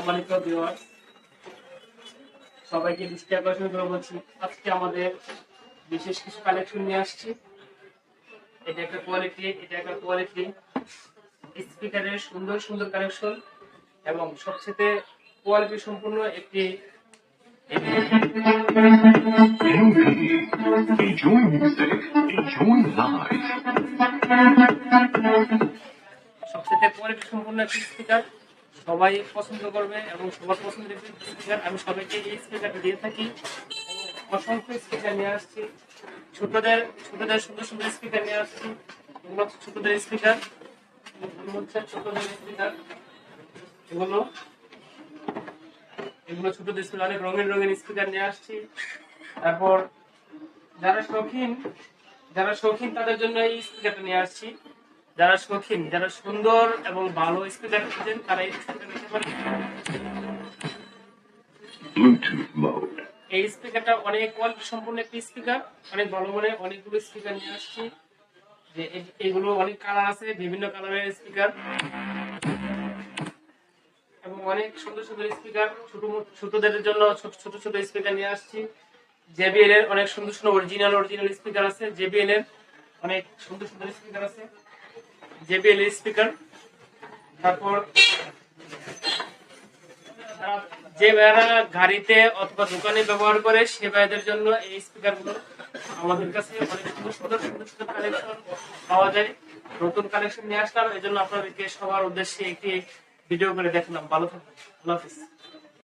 সম্মানিত ভিউয়ার সবাইকে দৃষ্টি আকর্ষণ করে বলছি আজকে আমাদের বিশেষ কিছু কালেকশন নিয়ে আসছি এটা একটা কোয়ালিটি এটা একটা কোয়ালিটি স্পিকারের সুন্দর সুন্দর কালেকশন এবং সবচেয়ে কোয়ালিটি সম্পূর্ণ একটি. সবচেয়ে কোয়ালিটি সম্পূর্ণ একটি স্পিকার সবাই পছন্দ করবে এবং সবার পছন্দের স্পিকার আমি সবাইকে এই স্পিকারটা দিয়ে থাকি। অসংখ্য স্পিকার নিয়ে আসছি। ছোটদের ছোটদের সুন্দর সুন্দর স্পিকার নিয়ে আসছি। এগুলো ছোটদের স্পিকার হচ্ছে ছোটদের স্পিকার এগুলো এগুলো ছোটদের স্পিকার অনেক রঙিন রঙিন স্পিকার নিয়ে আসছি। তারপর যারা শৌখিন যারা শৌখিন তাদের জন্য এই স্পিকারটা নিয়ে আসছি। যারা শৌখিন যারা সুন্দর এবং ভালো স্পিকার খুঁজেন তারা এই পারেন এই স্পিকারটা অনেক কোয়ালিটি সম্পূর্ণ একটি স্পিকার অনেক ভালো মানে অনেকগুলো স্পিকার নিয়ে আসছি। যে এগুলো অনেক কালার আছে বিভিন্ন কালারের স্পিকার এবং অনেক সুন্দর সুন্দর স্পিকার ছোট ছোটদের জন্য ছোট ছোট ছোট স্পিকার নিয়ে আসছি। জেবিএল এর অনেক সুন্দর সুন্দর অরিজিনাল অরিজিনাল স্পিকার আছে। জেবিএল এর অনেক সুন্দর সুন্দর স্পিকার আছে। জেবিএল স্পিকার তারপর যে ভাইয়ারা গাড়িতে অথবা দোকানে ব্যবহার করে, সে ভাইদের জন্য এই স্পিকারগুলো আমাদের কাছে অনেক সুন্দর সুন্দর সুন্দর সুন্দর কালেকশন পাওয়া যায়। নতুন কালেকশন নিয়ে আসলাম। এই জন্য আপনাদেরকে সবার উদ্দেশ্যে একটি ভিডিও করে দেখলাম। ভালো থাকবেন। আল্লাহ হাফিজ।